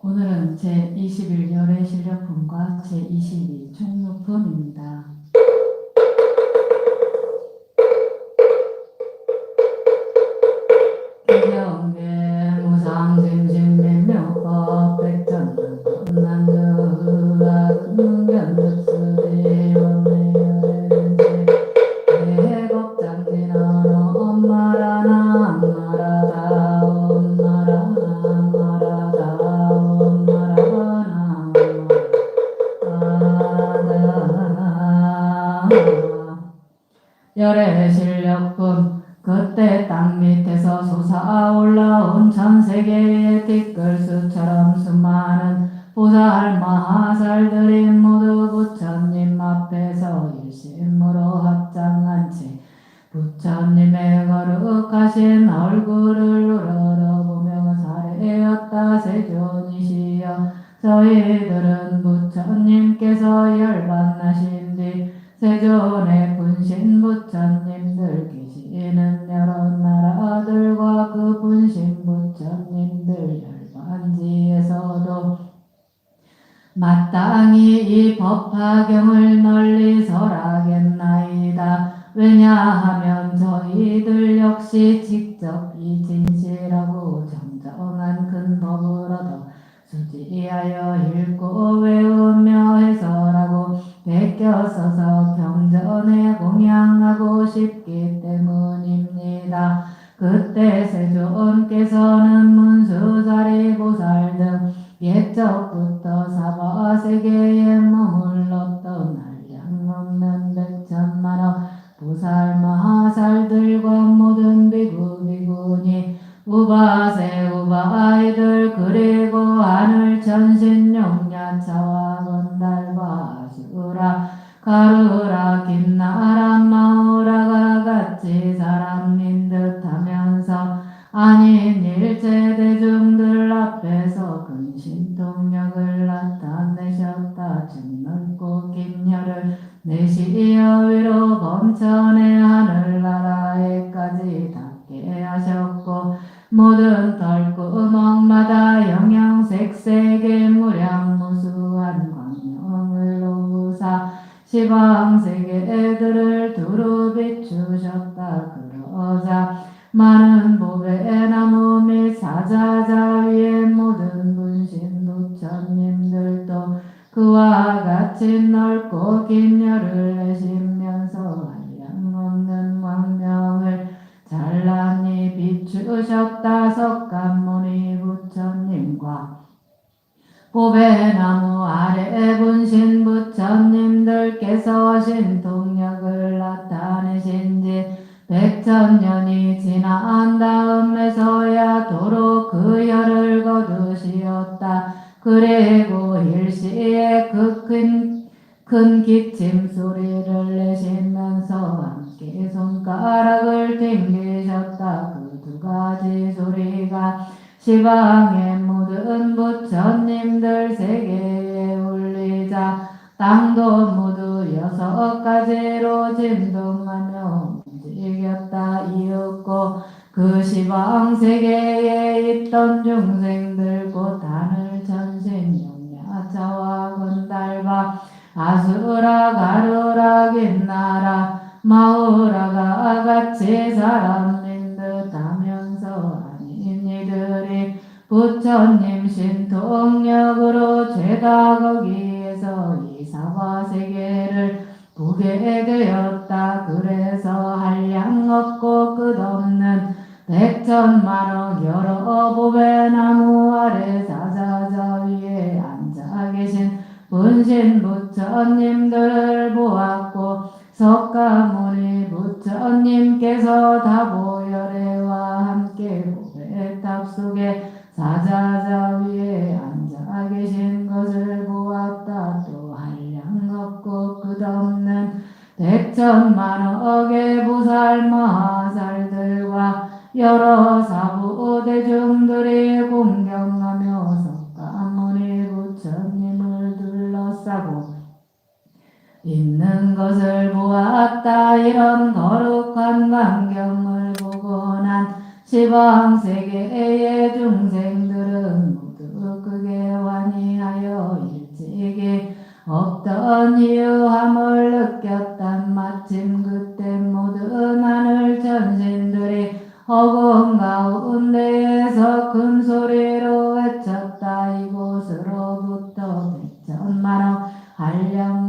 오늘은 제21 열의 실력품과 제22 총무품입니다. 그때 땅 밑에서 솟아 올라온 전 세계의 띠끌수처럼 수많은 보살 마하살들이 모 널리 설하겠나이다. 왜냐하면 저희들 역시 직접 이 진실하고 정정한 큰 법을 얻어 수지하여 읽고 외우며 해설하고 베껴 써서 경전에 공양하고 싶기 때문입니다. 그때 세존께서는 문수자리 보살 등 옛적부터 사바세계에 머물렀던 백천만억 보살 마살들과 모든 비구 비구니 우바세 우바이들 그리고 하늘 천신 용야차와 건달바 아수라 가루라 김나라 보배나무 아래 분신 부처님들께서 신통력을 나타내신 지 백천년이 지난 다음에서야 도로 그 열을 거두시었다. 그리고 일시에 그큰 큰 기침 소리를 내시면서 함께 손가락을 튕기셨다. 그 두 가지 소리가 시방의 모든 부처님들 세계에 울리자. 땅도 모두 여섯 가지로 진동하며 움직였다 이었고 그 시방 세계에 있던 중생들 곧 하늘 천신 용야차와 건달바 아수라 가루라 긴나라 마우라가 같이 사람 부처님 신통력으로 죄다 거기에서 이 사바 세계를 보게 되었다. 그래서 한량 없고 끝없는 백천만억 여러 보배나무 아래 사자자 위에 앉아 계신 분신 부처님들을 보았고 석가모니 부처님께서 다보열애와 함께 보배탑 속에 사자자 위에 앉아 계신 것을 보았다. 또 한량 없고 끝없는 백천만억의 보살 마살들과 여러 사부 대중들이 공경하며 석가모니 부처님을 둘러싸고 있는 것을 보았다 이런 거룩한 광경을 보고 난 지방세계의 중생들은 모두 그게 완이하여 일찍이 없던 이유함을 느꼈단 마침 그때 모든 하늘 전신들이 허공 가운데에서 큰 소리로 외쳤다. 이곳으로부터 백천만원 한량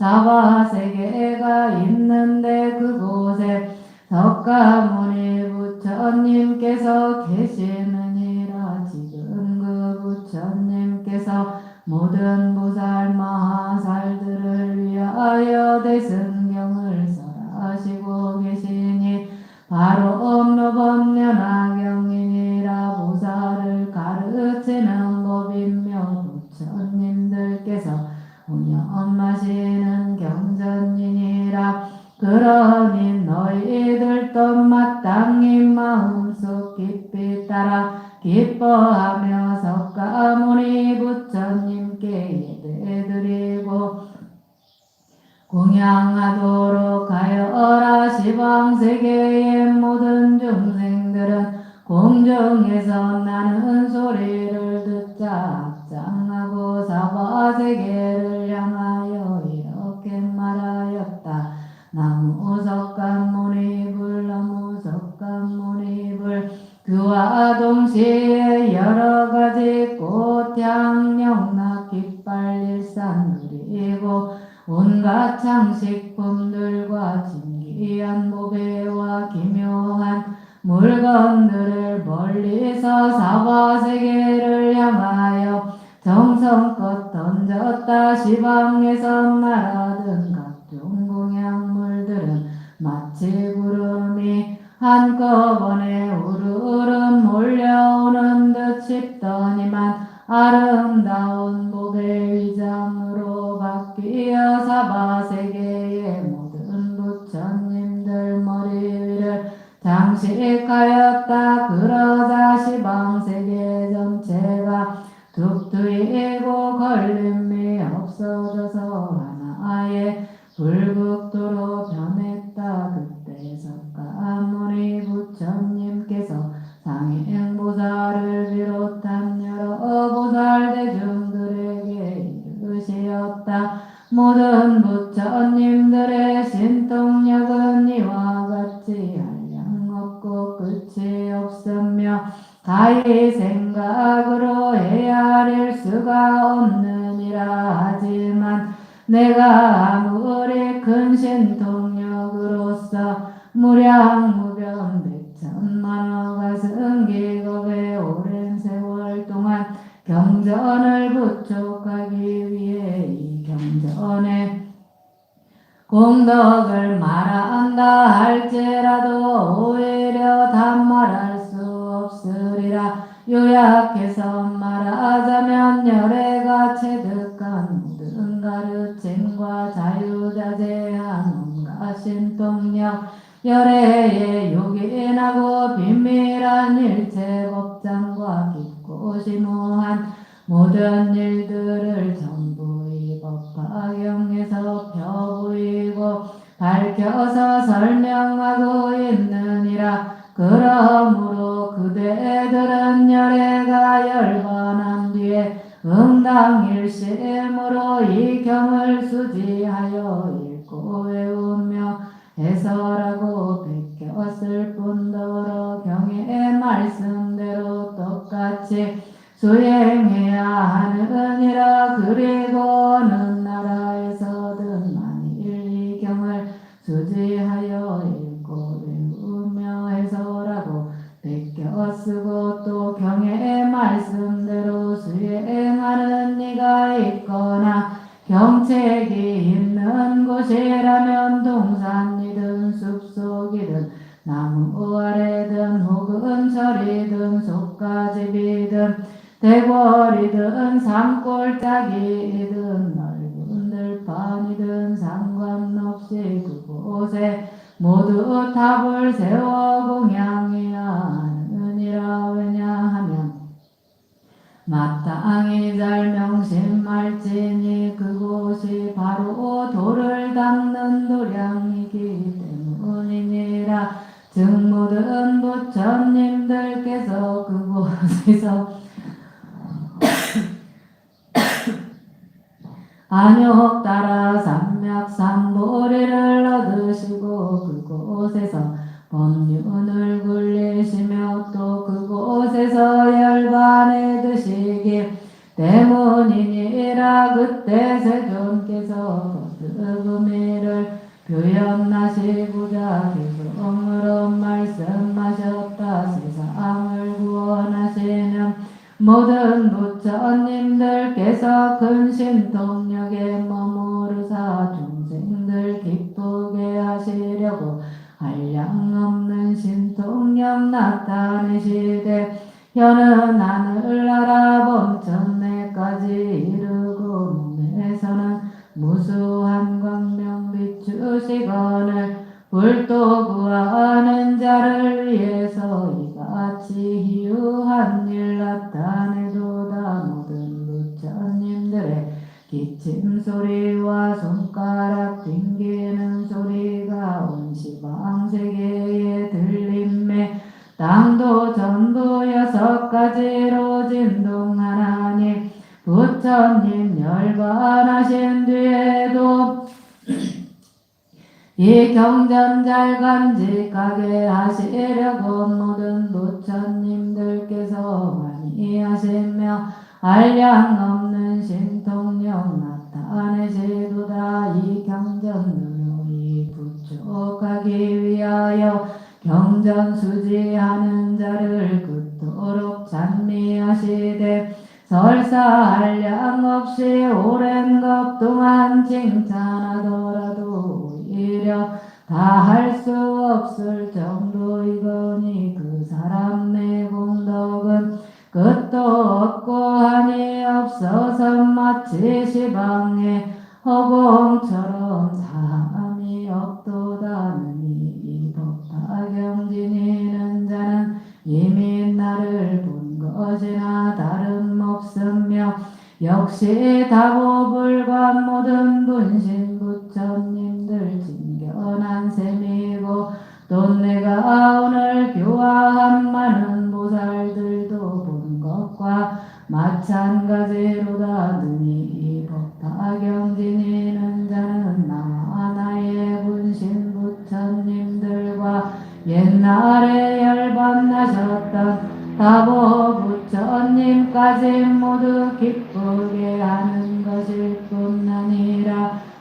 사바 세계가 있는데 그곳에 석가모니 부처님께서 계시느니라 지금 그 부처님께서 모든 보살 마하살들을 위하여 대승경을 설하시고 계시니 바로 업로법련화경 그러니 너희들도 마땅히 마음속 깊이 따라 기뻐하며 석가모니 부처님께 예배드리고 공양하도록 하여라 시방세계의 모든 중생들은 공중에서 나는 소리를 듣자 합장하고 사바세계를 향하여 그와 동시에 여러 가지 꽃향영락 깃발 일산 누리고 온갖 장식품들과 진기한 보배와 기묘한 물건들을 멀리서 사바 세계를 향하여 정성껏 던졌다 시방에서 날아든 각종 공양물들은 마치 구름이 한꺼번에 우르르 몰려오는 듯 싶더니만 아름다운 보배 위장으로 바뀌어 사바세계의 모든 부처님들 머리 위를 장식하였다. 그러자 시방세계 전체가 툭 트이고 걸림이 없어져서 하나의 불국도로 변 공덕을 말한다 할지라도 오히려 다 말할 수 없으리라. 요약해서 말하자면 열애가 체득한 모든 가르침과 자유자재한 온갖 신통력 열애의 요긴하고 비밀한 일체 법장과 깊고 심오한 모든 일들을 전부 이 법화경에서 펴보이고 밝혀서 설명하고 있느니라. 그러므로 그대들은 열애가 열반한 뒤에 응당일심으로 이 경을 수지하여 읽고 외우며 해설하고 베꼈을 뿐더러 경의 말씀대로 똑같이 수행해야 하느니라. 그리고 어느 나라 경책이 있는 곳이라면 동산이든 숲속이든 나무 아래든 혹은 절이든 속가집이든 대궐이든 산골짜기이든 넓은 들판이든 상관없이 그곳에 모두 탑을 세워 공양해야 마땅히 잘 명심할지니 그곳이 바로 돌을 닦는 도량이기 때문이니라. 즉 모든 부처님들께서 그곳 그곳에서 안욕 따라 삼맥삼보리를 얻으시고 그곳에서 법륜 까지 이르고 몸에서는 무수한 광명 비추시거늘 불도 구하는 자를 위해서 이같이 희유한 일 나타내도다 모든 부처님들의 기침 소리와 손 부처님 열반하신 뒤에도 이 경전 잘 간직하게 하시려고 모든 부처님들께서 많이 하시며 한량 없는 신통력 나타내시도다. 이 경전 능이 부족하기 위하여 경전 수지하는 자를 그토록 찬미하시되 설사 한량 없이 오랜 것 동안 칭찬하더라도 오히려 다 할 수 없을 정도이거니 그 사람 내 공덕은 끝도 없고 한이 없어서 마치 시방의 허공처럼 다함이 없도다 역시 다보불관 모든 분신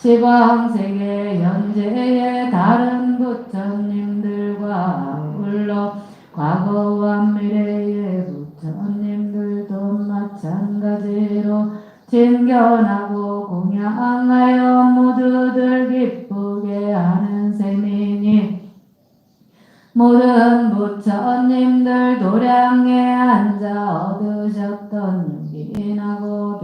시방세계 현재의 다른 부처님들과 아울러 과거와 미래의 부처님들도 마찬가지로 진견하고 공양하여 모두들 기쁘게 하는 셈이니 모든 부처님들 도량에 앉아 얻으셨던 유긴하고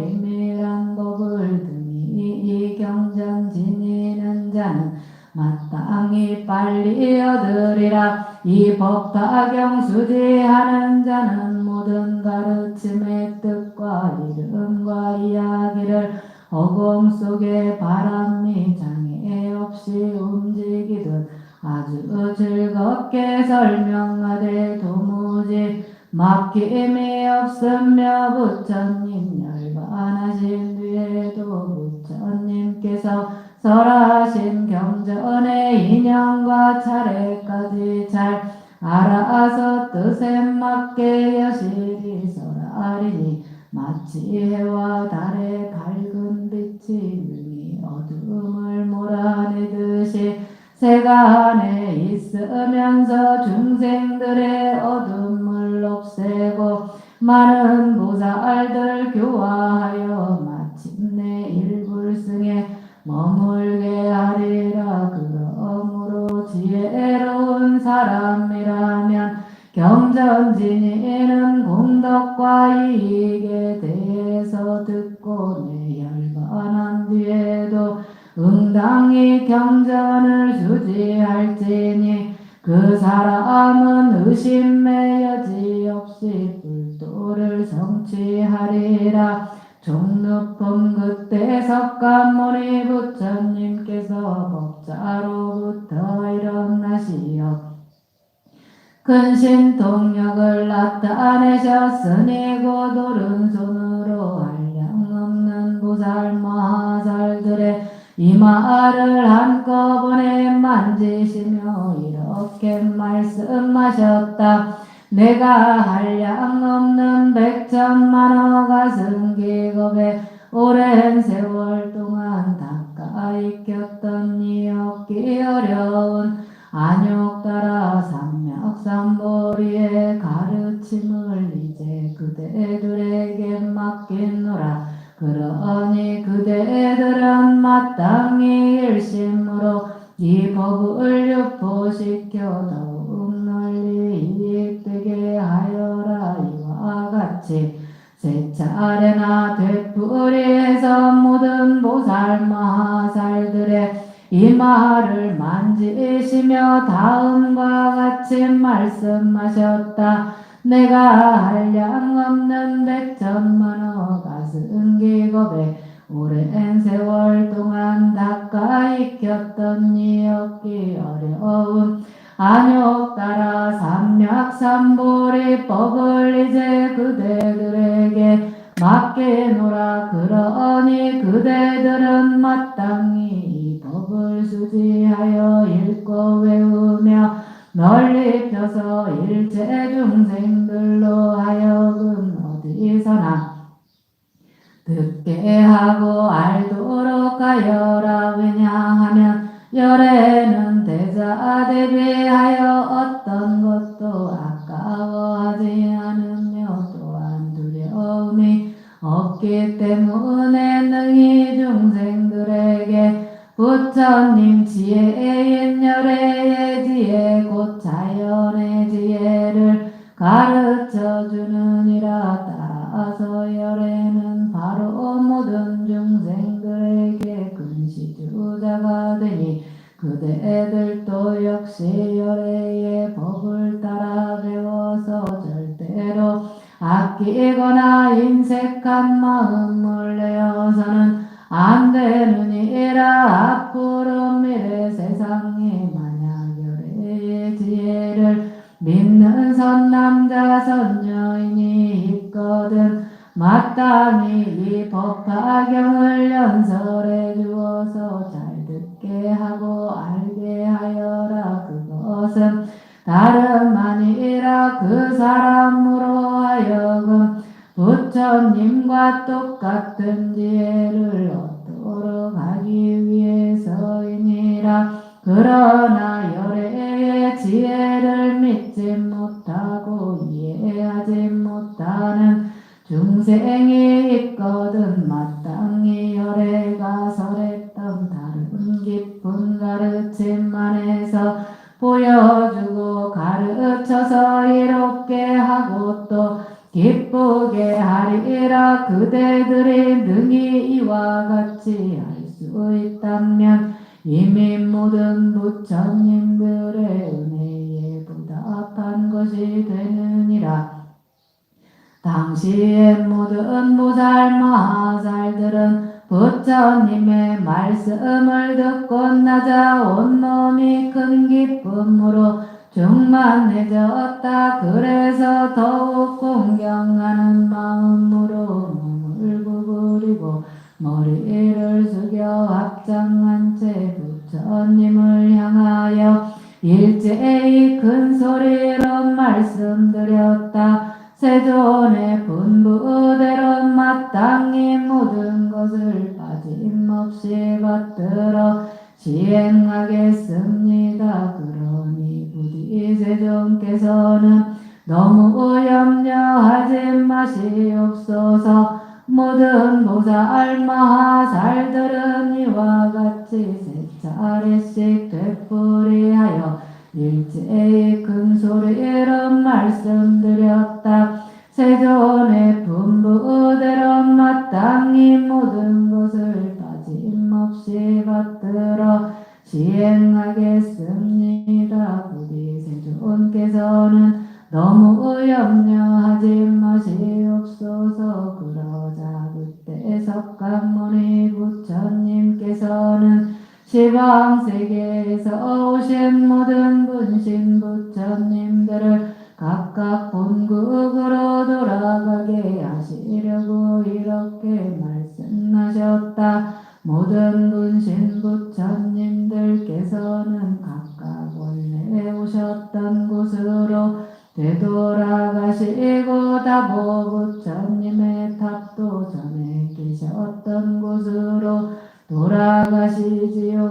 마땅히 빨리 얻으리라. 이 법화경 수지하는 자는 모든 가르침의 뜻과 이름과 이야기를 허공 속에 바람이 장애 없이 움직이듯 아주 즐겁게 설명하되 도무지 막힘이 없으며 부처님 열반하신 뒤에도 부처님께서 설하신 경전의 인연과 차례까지 잘 알아서 뜻에 맞게 여실히 설하리니 마치 해와 달의 밝은 빛이 능히 어둠을 몰아내듯이 새가 안에 있으면서 중생들의 어둠을 없애고 많은 보살들 교화하여 머물게 하리라. 그러므로 지혜로운 사람이라면 경전진이는 공덕과 이익에 대해서 듣고 내 열반한 뒤에도 응당히 경전을 수지할지니 그 사람은 의심의 여지 없이 불도를 성취하리라 종루품 그때 석가모니 부처님께서 법자로부터 일어나시어 근신 동력을 나타내셨으니 곧 오른손으로 한량 없는 보살 마살들의 이마를 한꺼번에 만지시며 이렇게 말씀하셨다. 내가 한량 없는 백천만호가 승기겁에 오랜 세월 동안 가까이 꼈던 이 얻기 어려운 안욕 따라 삼맥삼보리의 가르침을 이제 그대들에게 맡기노라. 그러니 그대들은 마땅히 일심으로 이 법을 유포시켜 더욱 널리 같이 세 차례나 되풀이해서 모든 보살 마살들의 이마를 만지시며 다음과 같이 말씀하셨다. 내가 한량 없는 백천만호가 승기겁에 오랜 세월 동안 가까이 꼈던 이 얻기 어려운 안욕 따라. 삼략삼보리 법을 이제 그대들에게 맡기노라 그러니 그대들은 마땅히 이 법을 수지하여 읽고 외우며 널리 펴서 일체 중생들로 하여금 어디서나 듣게 하고 알도록 하여라. 왜냐하면 열애는 대자 대비하여 어떤 것도 아까워하지 않으며 또한 두려움이 없기 때문에 능히 중생들에게 부처님 지혜인 열애의 지혜 곧 자연의 지혜를 가르쳐 마땅히 이 법화경을 연설해 주어서 잘 듣게 하고 알게 하여라. 그것은 다름 아니라 그 사람으로 하여금 부처님과 똑같은 지혜를 얻도록 하기 위해서이니라. 그러나 열애의 지혜를 믿지 중생이 있거든 마땅히 열애가 설했던 다른 깊은 가르침 안에서 보여주고 가르쳐서 이롭게 하고 또 기쁘게 하리라 그대들이 능히 이와 같이 할 수 있다면 이미 모든 부처님들의 은혜에 보답한 것이 되느니라. 당시의 모든 보살 마 살들은 부처님의 말씀을 듣고 낮아 온몸이 큰 기쁨으로 충만해졌다. 그래서 더욱 공경하는 마음으로 몸을 구부리고 머리를 숙여 합장한 채 부처님을 향하여 일제히 큰 소리로 말씀드렸다. 세존의 분부대로 마땅히 모든 것을 빠짐없이 받들어 시행하겠습니다. 그러니 부디 세존께서는 너무 염려하지 마시옵소서. 모든 보살 마살들은 이와 같이 세 차례씩 되풀이하여 일제히 큰 소리로 말씀드렸다. 세존의 분부대로 마땅히 모든 것을 빠짐없이 받들어 시행하겠습니다. 부디 세존께서는 너무 염려하지 마시옵소서 그러자 그때 석가모니 부처님께서는 시방세계 세계에서 오신 모든 분신 부처님들을 각각 본국으로 돌아가게 하시려고 이렇게 말씀하셨다. 모든 분신 부처님들께서는 각각 원래 오셨던 곳으로 되돌아가시고 다보 부처님의 탑도 전에 계셨던 곳으로 돌아가시지요.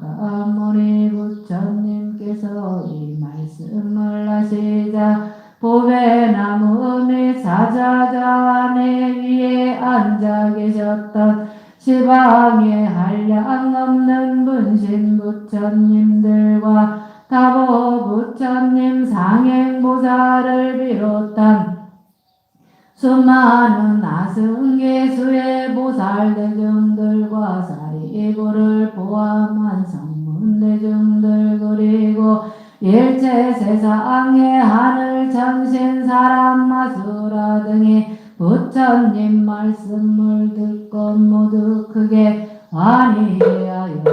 석가모니 부처님께서 이 말씀을 하시자 보배나무 및 사자자네 위에 앉아 계셨던 시방에 한량 없는 분신 부처님들과 다보 부처님 상행보살을 비롯한 수많은 아승계수의 보살대중들과 사리부를 포함한 성문대중들 그리고 일체 세상의 하늘 천신 사람 마수라 등이 부처님 말씀을 듣고 모두 크게 환희하였